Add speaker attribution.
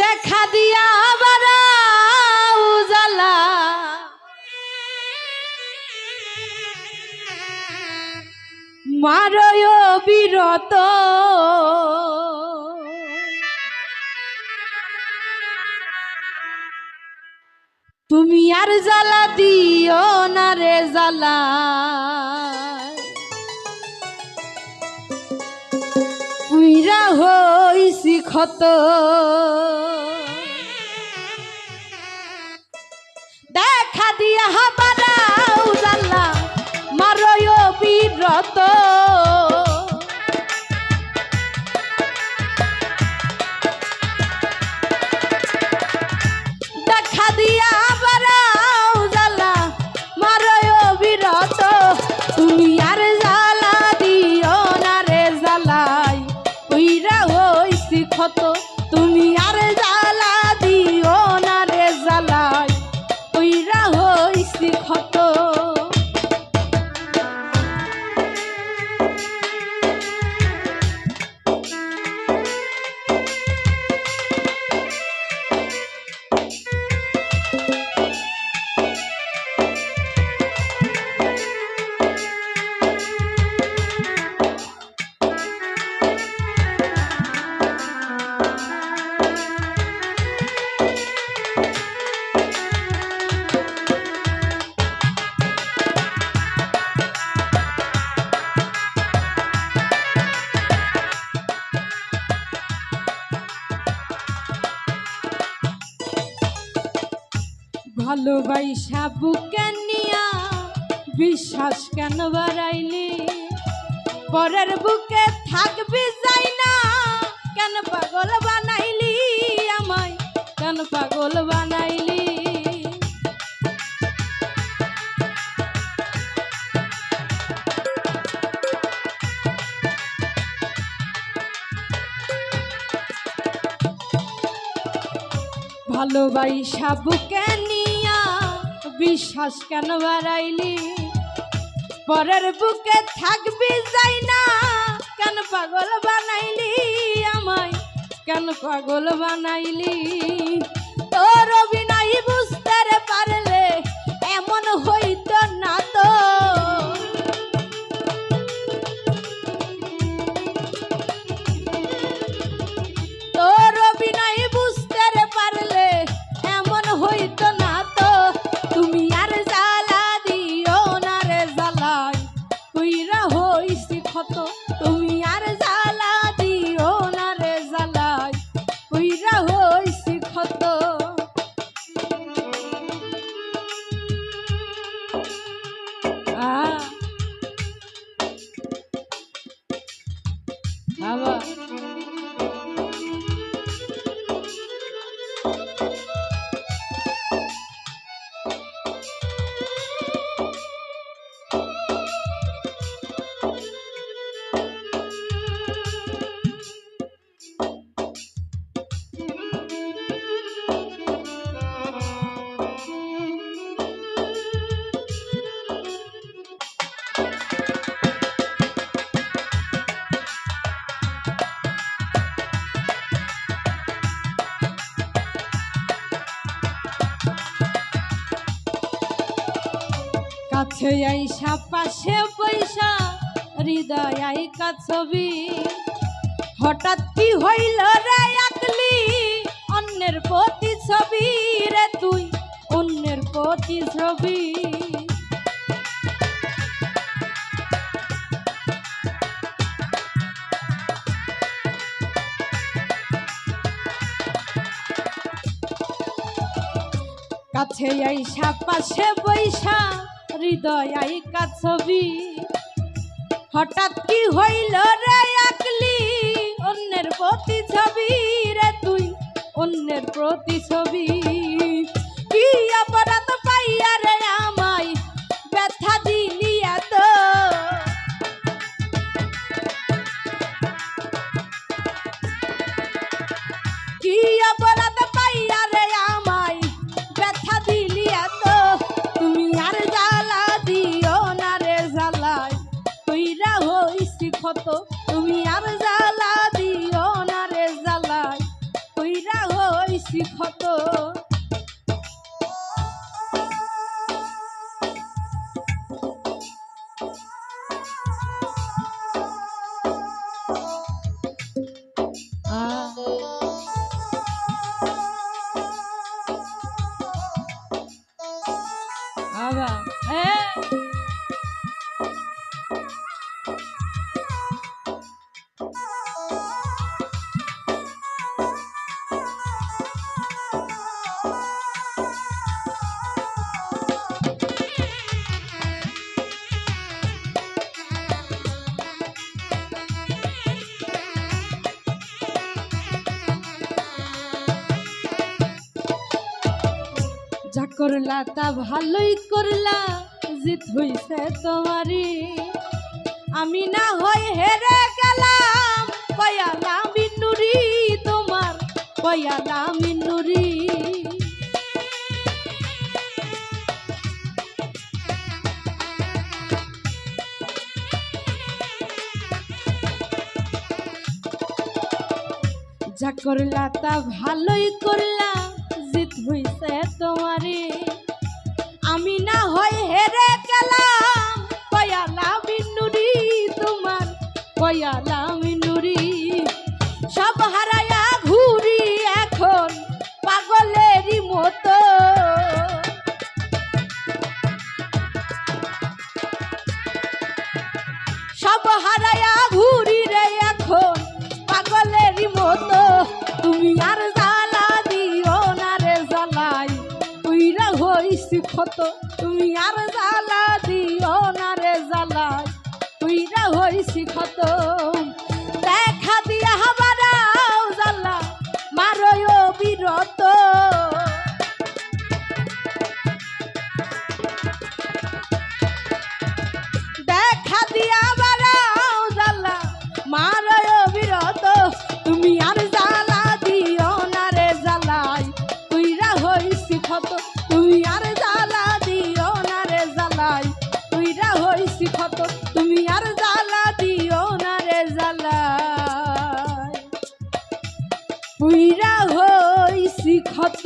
Speaker 1: দেখা দিয়া আবার উজালা। মারয় বিরত। তুমি আর জ্বালা দিও না রে জ্বালা। পুইরা হইছি ক্ষত দেখা দিয়া হাবারা মারয় বিরত দেখা দিয়া তুমি আর জ্বালা দিও না রে জ্বালাই, উইরা হইছি ক্ষত তুমি আর ভালোবাইসা বুকে নিয়া বিশ্বাস কেন বাড়াইলি? পরের বুকে থাকবি যাই না, কেন পাগল বানাইলি আমায়? কেন পাগল বানাইলি? ভালোবাইসা বুকে বিশ্বাস কেন বাড়াইলি পরের বুকে থাকবি যাই না, কেন পাগল বানাইলি আমায়? কেন পাগল বানাইলি? তোর অভিনয় বুঝতে পারলে এমন হইতো না তো। কাছে আইসা পাশে পয়সা, হৃদয় আইকা ছবি। হঠাৎ কি হইল রে আকলি অন্যের প্রতি ছবি রে তুই, অন্যের প্রতি ছবি কাছে আইসা পাশে বৈশা হৃদয় আইকা ছবি। হঠাৎ কি হইল রে আকলি? অন্যের প্রতি ছবি রে তুই, অন্যের প্রতি ছবি কি অপরাধ পাইয়া রে আমায় হইছি ক্ষত আ করলা তা ভালোই করলা, জিত হইছে তোমারই। আমি না হই হেরে গেলাম কয়ালা মিনুরি তোমার কয়ালা মিনুরি যা করলা তা ভালোই করলা হইছে তোমারে। আমি না হয় হেরে গেলাম কয়ালা মিনুরি তোমার কয়ালা মিনুরি সব হারায়া উইরা জ্বালাই হই ক্ষত